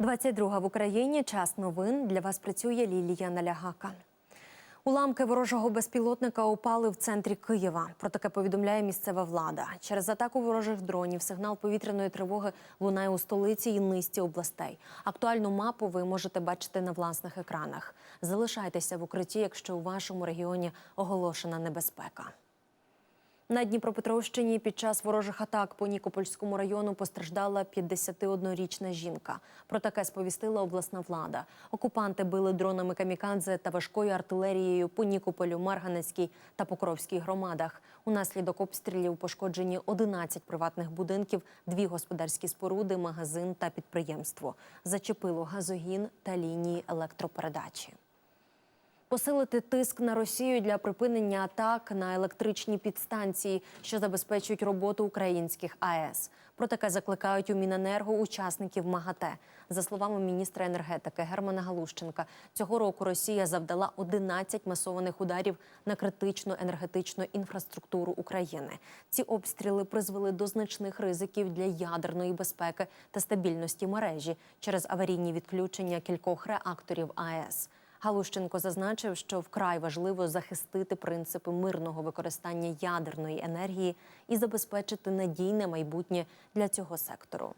22 в Україні. Час новин. Для вас працює Лілія Налягака. Уламки ворожого безпілотника упали в центрі Києва. Про таке повідомляє місцева влада. Через атаку ворожих дронів сигнал повітряної тривоги лунає у столиці і низці областей. Актуальну мапу ви можете бачити на власних екранах. Залишайтеся в укритті, якщо у вашому регіоні оголошена небезпека. На Дніпропетровщині під час ворожих атак по Нікопольському району постраждала 51-річна жінка. Про таке сповістила обласна влада. Окупанти били дронами камікадзе та важкою артилерією по Нікополю, Марганецькій та Покровській громадах. Унаслідок обстрілів пошкоджені 11 приватних будинків, дві господарські споруди, магазин та підприємство. Зачепило газогін та лінії електропередачі. Посилити тиск на Росію для припинення атак на електричні підстанції, що забезпечують роботу українських АЕС. Про таке закликають у Міненерго учасників МАГАТЕ. За словами міністра енергетики Германа Галущенка, цього року Росія завдала 11 масованих ударів на критичну енергетичну інфраструктуру України. Ці обстріли призвели до значних ризиків для ядерної безпеки та стабільності мережі через аварійні відключення кількох реакторів АЕС. Галущенко зазначив, що вкрай важливо захистити принципи мирного використання ядерної енергії і забезпечити надійне майбутнє для цього сектору.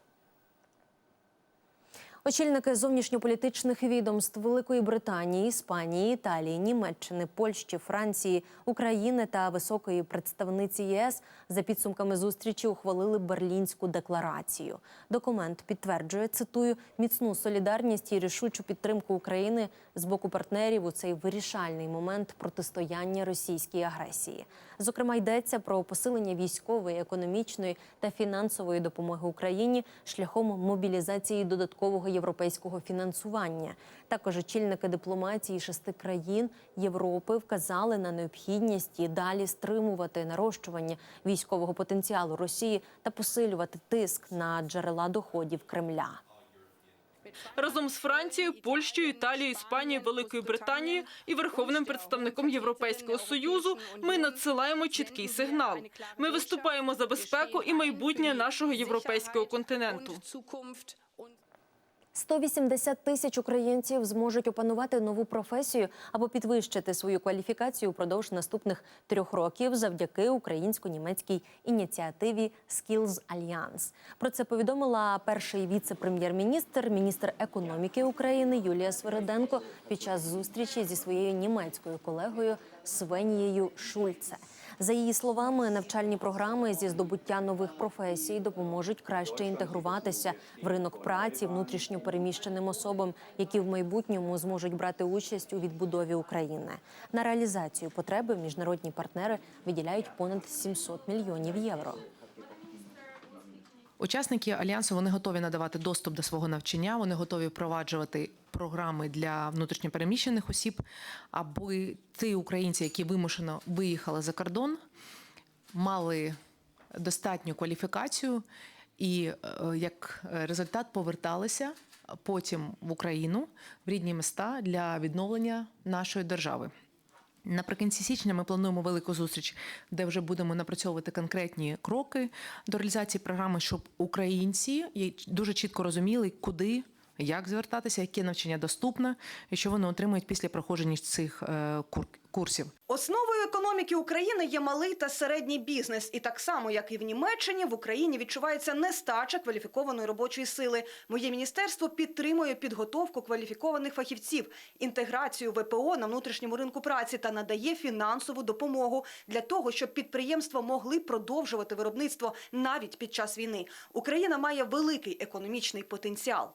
Очільники зовнішньополітичних відомств Великої Британії, Іспанії, Італії, Німеччини, Польщі, Франції, України та високої представниці ЄС за підсумками зустрічі ухвалили Берлінську декларацію. Документ підтверджує цитую міцну солідарність і рішучу підтримку України з боку партнерів у цей вирішальний момент протистояння російській агресії. Зокрема, йдеться про посилення військової, економічної та фінансової допомоги Україні шляхом мобілізації додаткового європейського фінансування. Також очільники дипломатії шести країн Європи вказали на необхідність і далі стримувати нарощування військового потенціалу Росії та посилювати тиск на джерела доходів Кремля. разом з Францією, Польщею, Італією, Іспанією, Великою Британією і верховним представником Європейського союзу. Ми надсилаємо чіткий сигнал. Ми виступаємо за безпеку і майбутнє нашого європейського континенту. 180 тисяч українців зможуть опанувати нову професію або підвищити свою кваліфікацію упродовж наступних трьох років завдяки українсько-німецькій ініціативі Skills Alliance. Про це повідомила перший віце-прем'єр-міністр, міністр економіки України Юлія Свириденко під час зустрічі зі своєю німецькою колегою Свенією Шульце. За її словами, навчальні програми зі здобуття нових професій допоможуть краще інтегруватися в ринок праці внутрішньо переміщеним особам, які в майбутньому зможуть брати участь у відбудові України. На реалізацію потреби міжнародні партнери виділяють понад 700 мільйонів євро. Учасники альянсу вони готові надавати доступ до свого навчання. Вони готові впроваджувати програми для внутрішньопереміщених осіб, аби ті українці, які вимушено виїхали за кордон, мали достатню кваліфікацію і е, як результат поверталися потім в Україну в рідні міста для відновлення нашої держави. Наприкінці січня ми плануємо велику зустріч, де вже будемо напрацьовувати конкретні кроки до реалізації програми, щоб українці дуже чітко розуміли, куди. Як звертатися, яке навчання доступне, і що вони отримують після проходження цих е, курсів. Основою економіки України є малий та середній бізнес, і так само, як і в Німеччині, в Україні відчувається нестача кваліфікованої робочої сили. Моє міністерство підтримує підготовку кваліфікованих фахівців, інтеграцію ВПО на внутрішньому ринку праці та надає фінансову допомогу для того, щоб підприємства могли продовжувати виробництво навіть під час війни. Україна має великий економічний потенціал.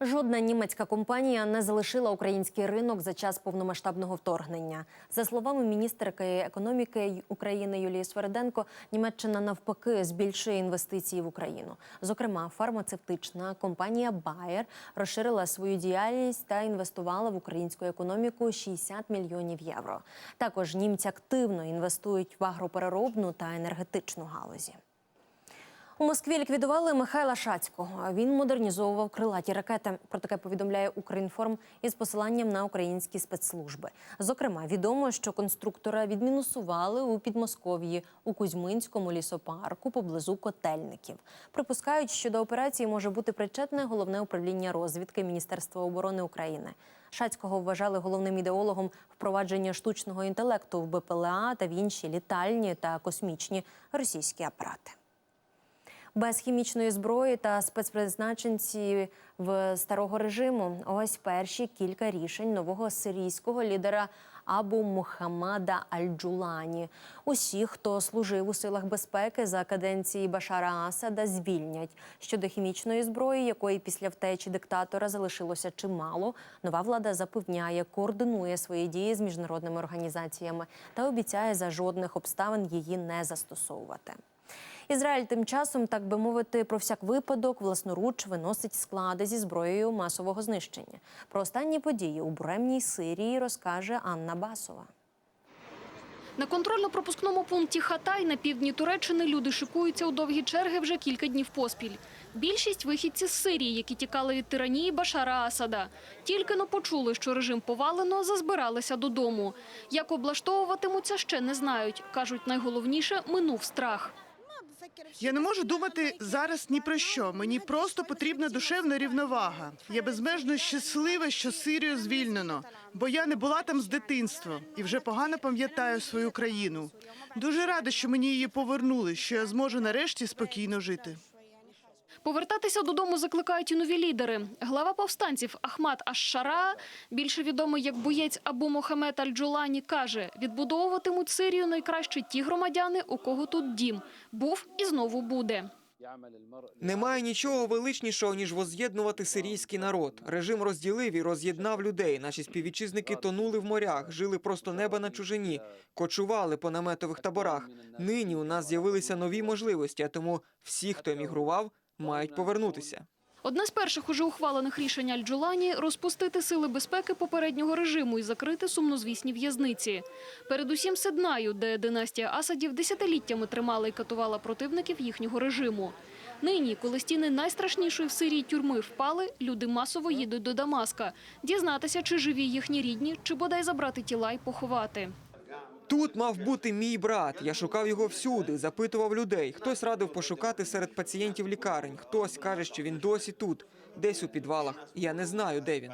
Жодна німецька компанія не залишила український ринок за час повномасштабного вторгнення. За словами міністерки економіки України Юлії Свериденко, Німеччина навпаки збільшує інвестиції в Україну. Зокрема, фармацевтична компанія Bayer розширила свою діяльність та інвестувала в українську економіку 60 мільйонів євро. Також німці активно інвестують в агропереробну та енергетичну галузі. У Москві ліквідували Михайла Шацького. Він модернізовував крилаті ракети. Про таке повідомляє Укрінформ із посиланням на українські спецслужби. Зокрема, відомо, що конструктора відмінусували у Підмосков'ї у Кузьминському лісопарку поблизу котельників. Припускають, що до операції може бути причетне головне управління розвідки Міністерства оборони України. Шацького вважали головним ідеологом впровадження штучного інтелекту в БПЛА та в інші літальні та космічні російські апарати. Без хімічної зброї та спецпризначенці в старого режиму. Ось перші кілька рішень нового сирійського лідера Абу Мухаммада Аль-Джулані. Усі, хто служив у силах безпеки за каденції Башара Асада, звільнять. Щодо хімічної зброї, якої після втечі диктатора залишилося чимало, нова влада запевняє, координує свої дії з міжнародними організаціями та обіцяє за жодних обставин її не застосовувати. Ізраїль тим часом, так би мовити, про всяк випадок власноруч виносить склади зі зброєю масового знищення. Про останні події у буремній Сирії розкаже Анна Басова. На контрольно-пропускному пункті Хатай на півдні Туреччини люди шикуються у довгі черги вже кілька днів поспіль. Більшість вихідці з Сирії, які тікали від тиранії Башара Асада. Тільки но почули, що режим повалено, зазбиралися додому. Як облаштовуватимуться, ще не знають. Кажуть, найголовніше – минув страх. Я не можу думати зараз ні про що. Мені просто потрібна душевна рівновага. Я безмежно щаслива, що Сирію звільнено, бо я не була там з дитинства і вже погано пам'ятаю свою країну. Дуже рада, що мені її повернули, що я зможу нарешті спокійно жити. Повертатися додому закликають і нові лідери. Глава повстанців Ахмад Аш-Шара, більше відомий як боєць Абу Мохамед Аль-Джулані, каже, відбудовуватимуть Сирію найкраще ті громадяни, у кого тут дім. Був і знову буде. Немає нічого величнішого, ніж воз'єднувати сирійський народ. Режим розділив і роз'єднав людей. Наші співвітчизники тонули в морях, жили просто неба на чужині, кочували по наметових таборах. Нині у нас з'явилися нові можливості, а тому всі, хто емігрував, мають повернутися. Одне з перших уже ухвалених рішень Аль-Джулані – розпустити сили безпеки попереднього режиму і закрити сумнозвісні в'язниці. Передусім Сиднаю, де династія Асадів десятиліттями тримала і катувала противників їхнього режиму. Нині, коли стіни найстрашнішої в Сирії тюрми впали, люди масово їдуть до Дамаска. Дізнатися, чи живі їхні рідні, чи бодай забрати тіла і поховати. Тут мав бути мій брат. Я шукав його всюди, запитував людей. Хтось радив пошукати серед пацієнтів лікарень, хтось каже, що він досі тут, десь у підвалах. Я не знаю, де він.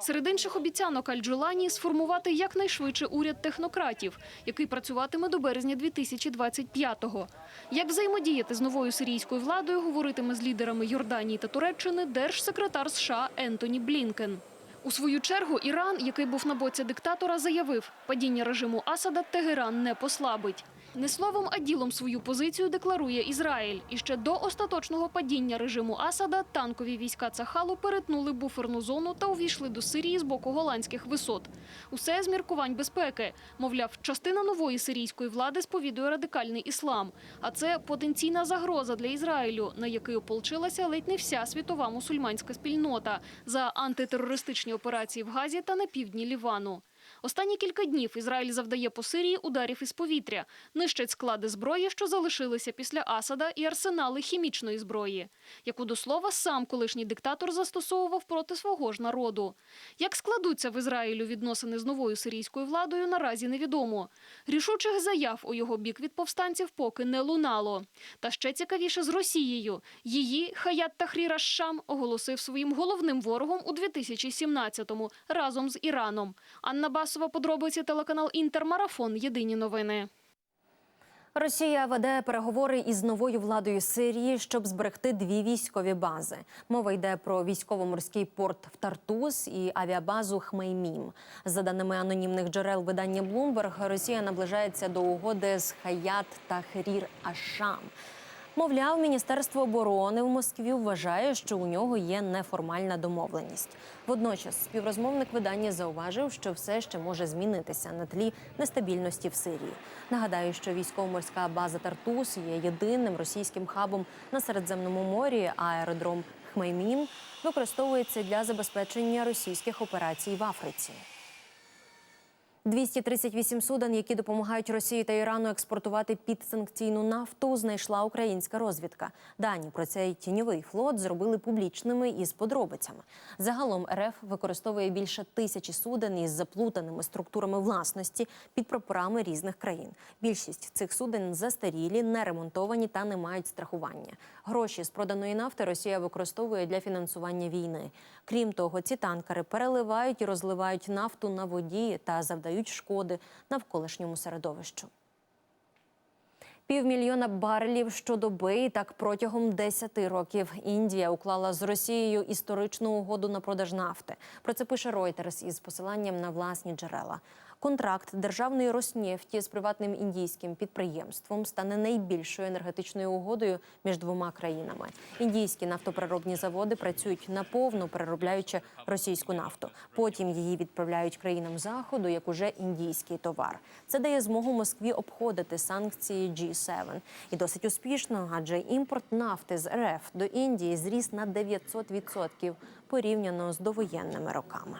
Серед інших обіцянок Аль-Джулані – сформувати якнайшвидше уряд технократів, який працюватиме до березня 2025-го. Як взаємодіяти з новою сирійською владою, говоритиме з лідерами Йорданії та Туреччини держсекретар США Ентоні Блінкен. У свою чергу Іран, який був на боці диктатора, заявив, падіння режиму Асада Тегеран не послабить. Не словом, а ділом свою позицію декларує Ізраїль. І ще до остаточного падіння режиму Асада танкові війська Цахалу перетнули буферну зону та увійшли до Сирії з боку голландських висот. Усе з міркувань безпеки. Мовляв, частина нової сирійської влади сповідує радикальний іслам. А це потенційна загроза для Ізраїлю, на який ополчилася ледь не вся світова мусульманська спільнота за антитерористичні операції в Газі та на півдні Лівану. Останні кілька днів Ізраїль завдає по Сирії ударів із повітря, нищать склади зброї, що залишилися після Асада, і арсенали хімічної зброї, яку до слова сам колишній диктатор застосовував проти свого ж народу. Як складуться в Ізраїлю відносини з новою сирійською владою, наразі невідомо. Рішучих заяв у його бік від повстанців поки не лунало. Та ще цікавіше з Росією. Її Хаят Тахрір Аш-Шам оголосив своїм головним ворогом у 2017-му разом з Іраном. Анна Басова, подробиці телеканал Інтермарафон. Єдині новини. Росія веде переговори із новою владою Сирії, щоб зберегти дві військові бази. Мова йде про військово-морський порт в Тартус і авіабазу Хмеймім. За даними анонімних джерел видання Bloomberg, Росія наближається до угоди з Хаят та Херір Ашам. Мовляв, Міністерство оборони в Москві вважає, що у нього є неформальна домовленість. Водночас співрозмовник видання зауважив, що все ще може змінитися на тлі нестабільності в Сирії. Нагадаю, що військово-морська база Тартус є єдиним російським хабом на Середземному морі. Аеродром Хмеймім використовується для забезпечення російських операцій в Африці. 238 суден, які допомагають Росії та Ірану експортувати підсанкційну нафту, знайшла українська розвідка. Дані про цей тіньовий флот зробили публічними із подробицями. Загалом РФ використовує більше тисячі суден із заплутаними структурами власності під прапорами різних країн. Більшість цих суден застарілі, не ремонтовані та не мають страхування. Гроші з проданої нафти Росія використовує для фінансування війни. Крім того, ці танкери переливають і розливають нафту на воді та завдають шкоди навколишньому середовищу. Півмільйона барелів щодоби і так протягом 10 років Індія уклала з Росією історичну угоду на продаж нафти. Про це пише Reuters із посиланням на власні джерела. Контракт державної Роснефті з приватним індійським підприємством стане найбільшою енергетичною угодою між двома країнами. Індійські нафтопереробні заводи працюють наповну, переробляючи російську нафту. Потім її відправляють країнам заходу як уже індійський товар. Це дає змогу Москві обходити санкції G7. і досить успішно, адже імпорт нафти з РФ до Індії зріс на 900% порівняно з довоєнними роками.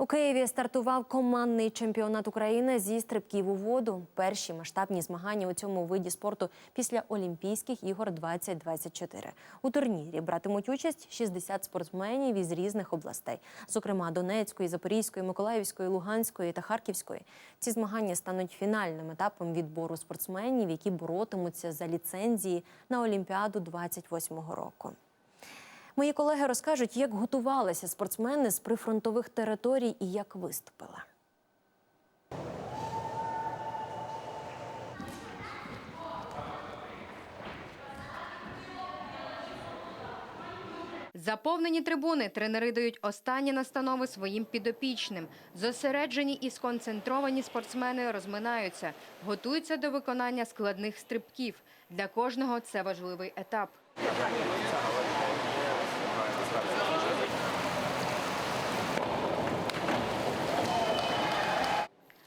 У Києві стартував командний чемпіонат України зі стрибків у воду. Перші масштабні змагання у цьому виді спорту після Олімпійських ігор 2024. У турнірі братимуть участь 60 спортсменів із різних областей, зокрема Донецької, Запорізької, Миколаївської, Луганської та Харківської. Ці змагання стануть фінальним етапом відбору спортсменів, які боротимуться за ліцензії на Олімпіаду 28-го року. Мої колеги розкажуть, як готувалися спортсмени з прифронтових територій і як виступили. Заповнені трибуни тренери дають останні настанови своїм підопічним. Зосереджені і сконцентровані спортсмени розминаються, готуються до виконання складних стрибків. Для кожного це важливий етап.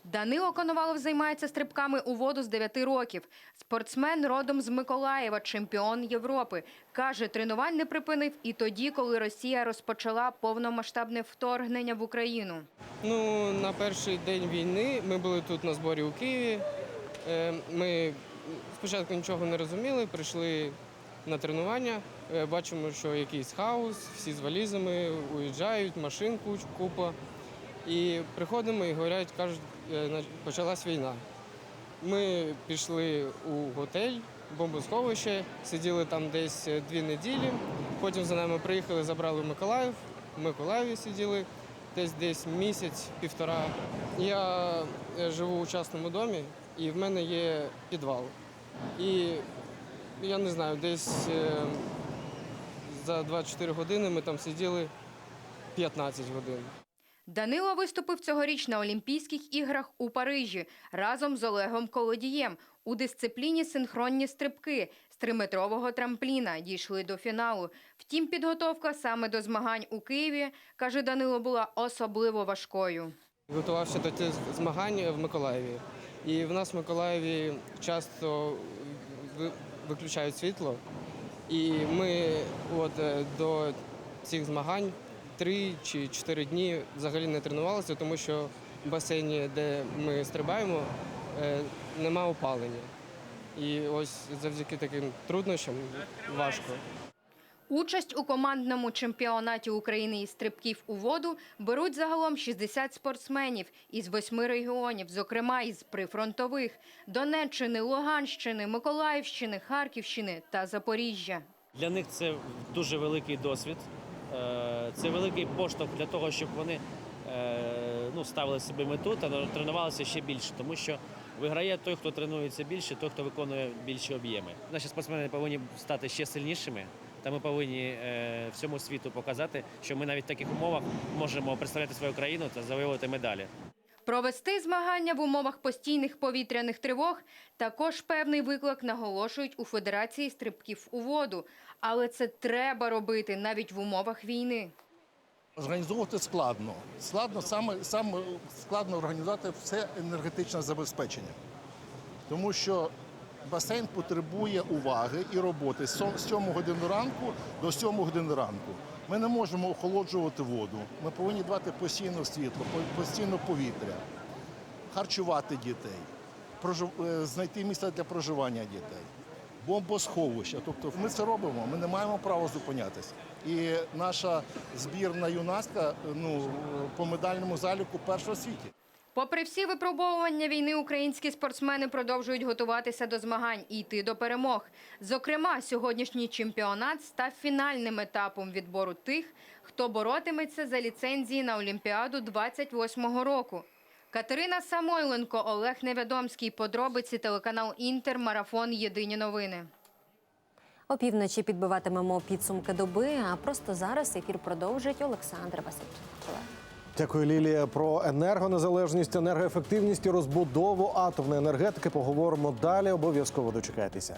Данило Коновалов займається стрибками у воду з 9 років. Спортсмен родом з Миколаєва, чемпіон Європи. Каже, тренувань не припинив і тоді, коли Росія розпочала повномасштабне вторгнення в Україну. Ну, на перший день війни ми були тут на зборі у Києві. Е, Ми спочатку нічого не розуміли, прийшли на тренування. Е, Бачимо, що якийсь хаос, всі з валізами уїжджають, машин купа. І приходимо і говорять, кажуть, е, почалась війна. Ми пішли у готель, бомбосховище, сиділи там десь е, дві неділі. Потім за нами приїхали, забрали в Миколаїв. В Миколаєві сиділи десь десь місяць, півтора. Я живу у частному домі, і в мене є підвал. І я не знаю, десь е, за 24 години ми там сиділи 15 годин. Данило виступив цьогоріч на Олімпійських іграх у Парижі разом з Олегом Колодієм у дисципліні синхронні стрибки з триметрового трампліна дійшли до фіналу. Втім, підготовка саме до змагань у Києві, каже Данило, була особливо важкою. Готувався до цих змагань в Миколаєві. І в нас в Миколаєві часто виключають світло. І ми от е, до цих змагань три чи чотири дні взагалі не тренувалися, тому що в басейні, де ми стрибаємо, е, нема опалення. І ось завдяки таким труднощам важко. Участь у командному чемпіонаті України із стрибків у воду беруть загалом 60 спортсменів із восьми регіонів, зокрема із прифронтових – Донеччини, Луганщини, Миколаївщини, Харківщини та Запоріжжя. Для них це дуже великий досвід. Е, Це великий поштовх для того, щоб вони е, ну, ставили собі мету та тренувалися ще більше, тому що виграє той, хто тренується більше, той, хто виконує більші об'єми. Наші спортсмени повинні стати ще сильнішими, та ми повинні е, всьому світу показати, що ми навіть в таких умовах можемо представляти свою країну та завоювати медалі. Провести змагання в умовах постійних повітряних тривог також певний виклик наголошують у Федерації стрибків у воду. Але це треба робити навіть в умовах війни. Організовувати складно. Складно саме, саме складно організувати все енергетичне забезпечення. Тому що басейн потребує уваги і роботи з сьом- 7 години ранку до 7 години ранку. Ми не можемо охолоджувати воду. Ми повинні давати постійно світло, постійно повітря, харчувати дітей, е, знайти місце для проживання дітей, бомбосховища. Тобто ми це робимо, ми не маємо права зупинятися. І наша збірна юнацька ну, по медальному заліку перша в світі. Попри всі випробовування війни, українські спортсмени продовжують готуватися до змагань і йти до перемог. Зокрема, сьогоднішній чемпіонат став фінальним етапом відбору тих, хто боротиметься за ліцензії на Олімпіаду 28-го року. Катерина Самойленко, Олег Невідомський. Подробиці телеканал Інтер. Марафон. Єдині новини. Опівночі підбиватимемо підсумки доби. А просто зараз ефір продовжить Олександр Васильчук. Дякую, Лілія. Про енергонезалежність, енергоефективність і розбудову атомної енергетики поговоримо далі. Обов'язково дочекайтеся.